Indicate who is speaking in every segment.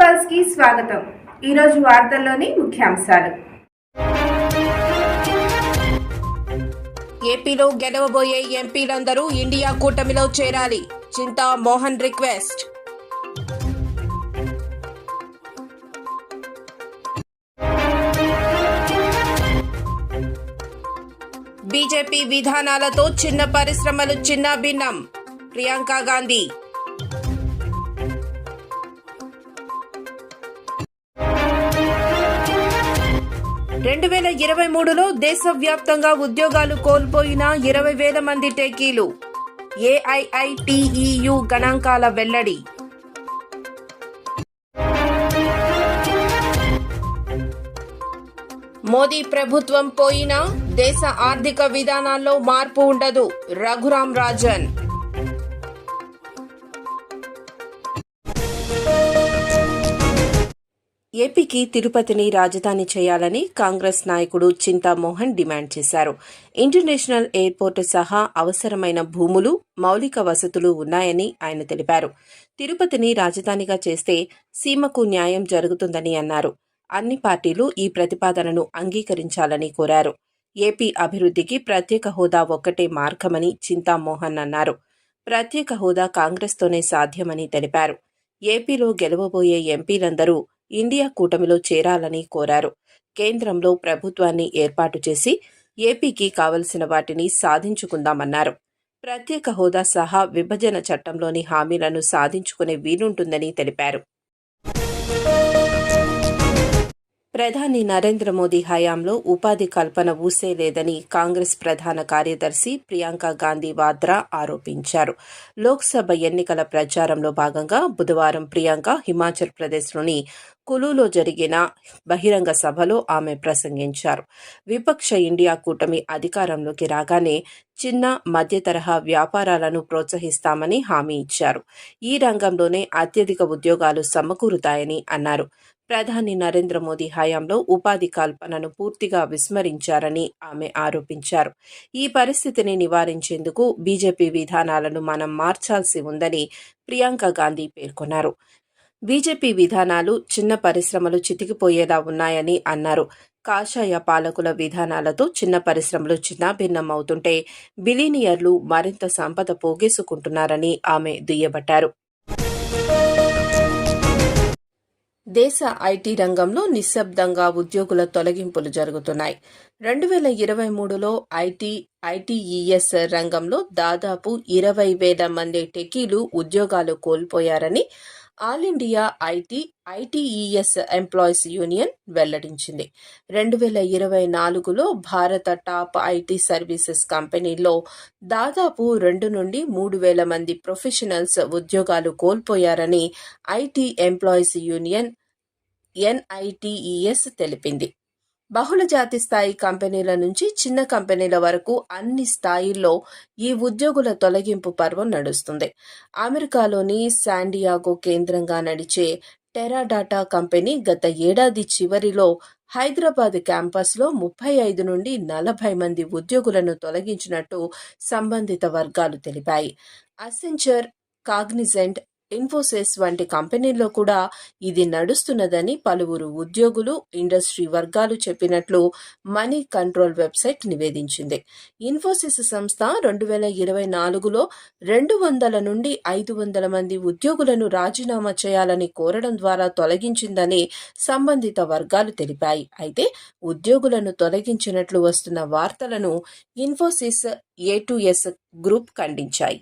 Speaker 1: పల్స్కి స్వాగతం. ఈరోజు వార్తల్లోని ముఖ్యాంశాలు.
Speaker 2: ఏపీలో గెలవబోయే ఎంపీలందరూ ఇండియా కూటమిలో చేరాలి. చింతా మోహన్ రిక్వెస్ట్. బీజేపీ విధానాలతో చిన్న పరిశ్రమలు చిన్న భిన్నం ప్రియాంక గాంధీ రెండు వేల ఇరవై మూడులో దేశవ్యాప్తంగా ఉద్యోగాలు కోల్పోయిన ఇరవై వేల మంది టేకీలు. ఏఐఐటిఈయు గణాంకాల వెల్లడి. మోదీ ప్రభుత్వం పోయినా దేశ ఆర్థిక విధానాల్లో మార్పు ఉండదు. రఘురాం రాజన్. ఏపీకి తిరుపతిని రాజధాని చేయాలని కాంగ్రెస్ నాయకుడు చింతామోహన్ డిమాండ్ చేశారు. ఇంటర్నేషనల్ ఎయిర్పోర్టు సహా అవసరమైన భూములు మౌలిక వసతులు ఉన్నాయని ఆయన తెలిపారు. తిరుపతిని రాజధానిగా చేస్తే సీమకు న్యాయం జరుగుతుందని అన్నారు. అన్ని పార్టీలు ఈ ప్రతిపాదనను అంగీకరించాలని కోరారు. ఏపీ అభివృద్ధికి ప్రత్యేక హోదా ఒక్కటే మార్గమని చింతామోహన్ అన్నారు. ప్రత్యేక హోదా కాంగ్రెస్తోనే సాధ్యమని తెలిపారు. ఏపీలో గెలవబోయే ఎంపీలందరూ ఇండియా కూటమిలో చేరాలని కోరారు. కేంద్రంలో ప్రభుత్వాన్ని ఏర్పాటు చేసి ఏపీకి కావలసిన వాటిని సాధించుకుందామన్నారు. ప్రత్యేక హోదా సహా విభజన చట్టంలోని హామీలను సాధించుకునే వీలుంటుందని తెలిపారు. ప్రధాని నరేంద్ర మోదీ హయాంలో ఉపాధి కల్పన ఊసే లేదని కాంగ్రెస్ ప్రధాన కార్యదర్శి ప్రియాంక గాంధీ వాద్రా ఆరోపించారు. లోక్సభ ఎన్నికల ప్రచారంలో భాగంగా బుధవారం ప్రియాంక హిమాచల్ ప్రదేశ్లోని కులులో జరిగిన బహిరంగ సభలో ఆమె ప్రసంగించారు. విపక్ష ఇండియా కూటమి అధికారంలోకి రాగానే చిన్న మధ్య తరహా వ్యాపారాలను ప్రోత్సహిస్తామని హామీ ఇచ్చారు. ఈ రంగంలోనే అత్యధిక ఉద్యోగాలు సమకూరుతాయని అన్నారు. ప్రధాని నరేంద్ర మోదీ హయాంలో ఉపాధి కల్పనను పూర్తిగా విస్మరించారని ఆమె ఆరోపించారు. ఈ పరిస్థితిని నివారించేందుకు బీజేపీ విధానాలను మనం మార్చాల్సి ఉందని ప్రియాంక గాంధీ పేర్కొన్నారు. బీజేపీ విధానాలు చిన్న పరిశ్రమలు చితికిపోయేలా ఉన్నాయని అన్నారు. కాషాయ పాలకుల విధానాలతో చిన్న పరిశ్రమలు చిన్నాభిన్నమవుతుంటే బిలీనియర్లు మరింత సంపద పోగేసుకుంటున్నారని ఆమె దుయ్యబట్టారు. దేశ ఐటీ రంగంలో నిశ్శబ్దంగా ఉద్యోగుల తొలగింపులు జరుగుతున్నాయి. రెండు వేల ఇరవై మూడులో ఐటీ ఐటీఈఎస్ రంగంలో దాదాపు ఇరవై వేల మంది టెకీలు ఉద్యోగాలు కోల్పోయారని all India IT ITES employees union వెల్లడించింది. రెండు వేల ఇరవై నాలుగులో భారత టాప్ ఐటీ సర్వీసెస్ కంపెనీల్లో దాదాపు రెండు నుండి మూడు వేల మంది ప్రొఫెషనల్స్ ఉద్యోగాలు కోల్పోయారని ఐటీ ఎంప్లాయీస్ యూనియన్ ఎన్ఐటిఈఎస్ తెలిపింది. బహుళ జాతి స్థాయి కంపెనీల నుంచి చిన్న కంపెనీల వరకు అన్ని స్థాయిల్లో ఈ ఉద్యోగుల తొలగింపు పర్వం నడుస్తుంది. అమెరికాలోని శాండియాగో కేంద్రంగా నడిచే టెరాడాటా కంపెనీ గత ఏడాది చివరిలో హైదరాబాద్ క్యాంపస్లో ముప్పై ఐదు నుండి నలభై మంది ఉద్యోగులను తొలగించినట్టు సంబంధిత వర్గాలు తెలిపాయి. అసెంచర్ కాగ్నిజెంట్ ఇన్ఫోసిస్ వంటి కంపెనీల్లో కూడా ఇది నడుస్తున్నదని పలువురు ఉద్యోగులు ఇండస్ట్రీ వర్గాలు చెప్పినట్లు మనీ కంట్రోల్ వెబ్సైట్ నివేదించింది. ఇన్ఫోసిస్ సంస్థ రెండు వేల ఇరవై నాలుగులో రెండు వందల నుండి ఐదు వందల మంది ఉద్యోగులను రాజీనామా చేయాలని కోరడం ద్వారా తొలగించిందని సంబంధిత వర్గాలు తెలిపాయి. అయితే ఉద్యోగులను తొలగించినట్లు వస్తున్న వార్తలను ఇన్ఫోసిస్ ఏ టు ఎస్ గ్రూప్ ఖండించాయి.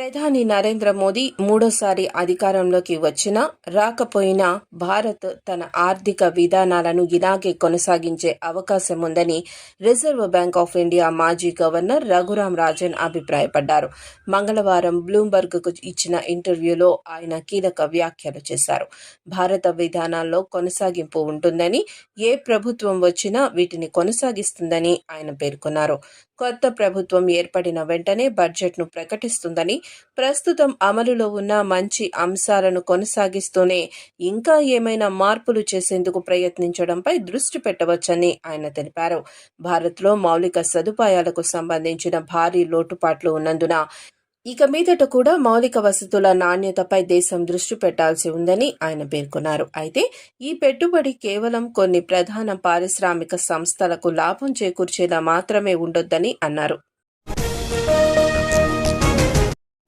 Speaker 2: ప్రధాని నరేంద్ర మోదీ మూడోసారి అధికారంలోకి వచ్చినా రాకపోయినా భారత్ తన ఆర్థిక విధానాలను ఇలాగే కొనసాగించే అవకాశం ఉందని రిజర్వ్ బ్యాంక్ ఆఫ్ ఇండియా మాజీ గవర్నర్ రఘురాం రాజన్ అభిప్రాయపడ్డారు. మంగళవారం బ్లూంబర్గ్కు ఇచ్చిన ఇంటర్వ్యూలో ఆయన కీలక వ్యాఖ్యలు చేశారు. భారత విధానాల్లో కొనసాగింపు ఉంటుందని ఏ ప్రభుత్వం వచ్చినా వీటిని కొనసాగిస్తుందని ఆయన పేర్కొన్నారు. కొత్త ప్రభుత్వం ఏర్పడిన వెంటనే బడ్జెట్ను ప్రకటిస్తుందని ప్రస్తుతం అమలులో ఉన్న మంచి అంశాలను కొనసాగిస్తూనే ఇంకా ఏమైనా మార్పులు చేసేందుకు ప్రయత్నించడంపై దృష్టి పెట్టవచ్చని ఆయన తెలిపారు. భారత్లో మౌలిక సదుపాయాలకు సంబంధించిన భారీ లోటుపాట్లు ఉన్నందున ఇక మీదట కూడా మౌలిక వసతుల నాణ్యతపై దేశం దృష్టి పెట్టాల్సి ఉందని ఆయన పేర్కొన్నారు. అయితే ఈ పెట్టుబడి కేవలం కొన్ని ప్రధాన పారిశ్రామిక సంస్థలకు లాభం చేకూర్చేలా మాత్రమే ఉండొద్దని అన్నారు.